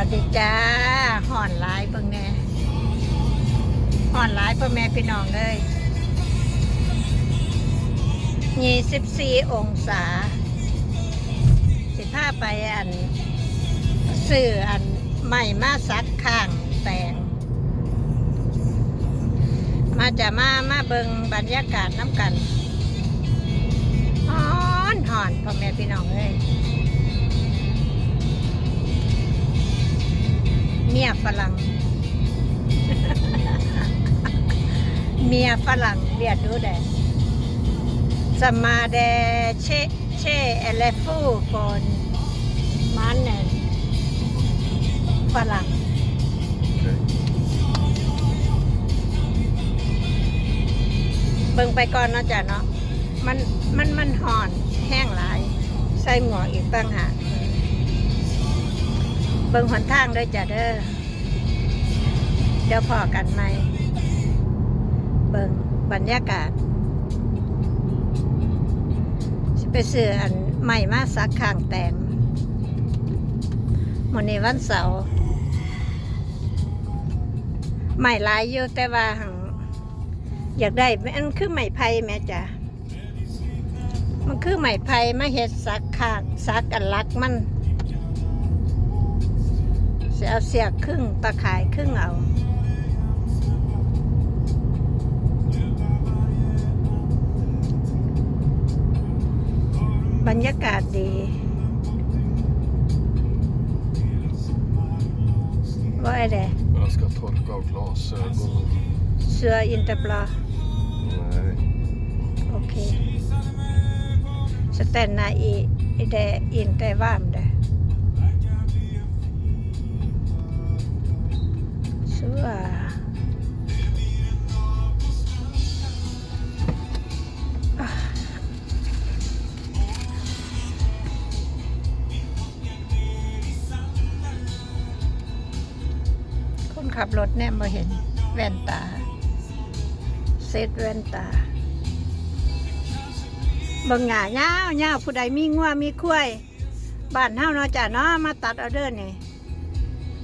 วัสดีจ้าห่อนหลายเบิ่งแน่ห่อนหลายพ่อแม่พี่น้องเลยยี่สิบสี่องศา สิพาไปอันซื้ออันใหม่มาซักข้างแต่ง มาจะมามาเบิงบรรยากาศน้ำกันฮ้อนห่อนพ่อแม่พี่น้องเลย ฝรั่ง เมียฝรั่งเรียกดูได้สมาเดเชเชเอเลฟูฟอนมันเนนฝรั่ง เบิ่งไปก่อนเนาะจ้ะเนาะ มันมันมันห่อนแห้งหลาย ใส่หมวกอีกตั้งหากเบิ่งหนทางด้วยจ้ะเด้อ เดี๋ยวพอกันไหม เบิ่งบรรยากาศไปซื้ออันใหม่มาสักข้างแตงมื้อนี้วันเสาร์ใหม่หลายอยู่แต่ว่าหังอยากได้มันคือไหม่ไผ่แม่จ้ะมันคือไหม่ไผ่มาเฮ็ดซักขากซักกันลักมันเสียเอาเสียครึ่งตะข่ายครึ่งเอา รรยากาศดีว่าอะไร Jag ska torka av glasögonen. เสืออินเตอร์ปลา Nej. โอเคสแตนนา ขับรถเนี่ยมาเห็นแว่นตา เซตแว่นตาบิ่งหงาเงาเงาผู้ใดมีงัวมีคุ้ยบ้านเฮาเนาะจ้ะเนาะมาตัดเอาเด้อนี่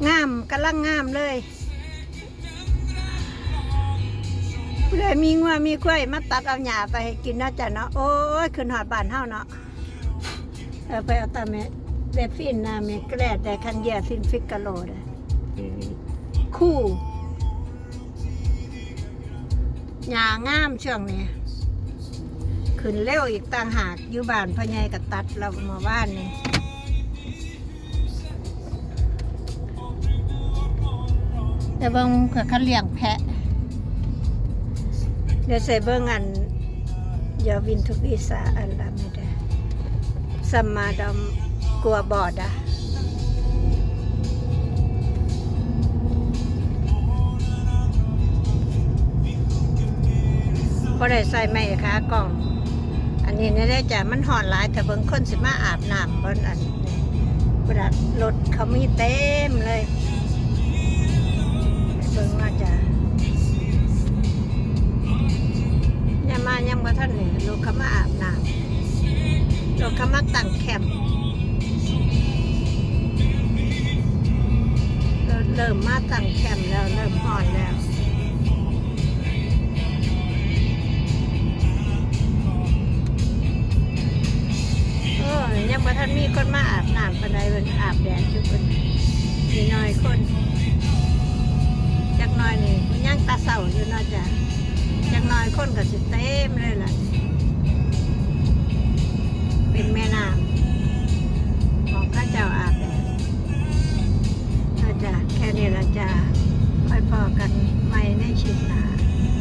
งามกำลังงามเลย ผู้ใดมีงัวมีคุ้ยมาตัดเอาหญ้าไปให้กินเนาะจ้ะเนาะโอ้ยขึ้นหอดบ้านเฮาเนาะเออไปเอาตาเมเดฟินนาเมแกรดแต่คันเยียฟินฟิกกะโลเด้อ คู่หญ้างามช่วงนี้ขึ้นเร็วอีกต่างหากอยู่บ้านพ่อใหญ่กับตัดเรามาบ้านนี่แต่เบิ่งเขาเขาเลี้ยงแพะ เดี๋ยวใส่เบิ่งอันยาวินทุกอีสาอันละไม่ได้สัมมาดอมกลัวบอดอะ พอได้ใส่ไม่ค่ะกล่อง อันนี้นี่ได้จ้ะมันห่อนหลายแต่เบิ่งคนสิมาอาบน้ำเบนอันนี้เวลารถเขามีเต็มเลยเบิ่งมาจะยังมายังบ่ท่านนี่รถเขามาอาบน้ำรถเขามาตั้งแคมป์เริ่มเริ่มมาตั้งแคมป์ ยังบ่ทันมีคนมาอาบน้ำปานใดเพิ่นอาบแดดอยู่เพิ่นมีน้อยคนจักน้อยนี่ยังตาเศร้าอยู่น่าจะจักน้อยคนก็สิเต็มเลยล่ะเป็นแม่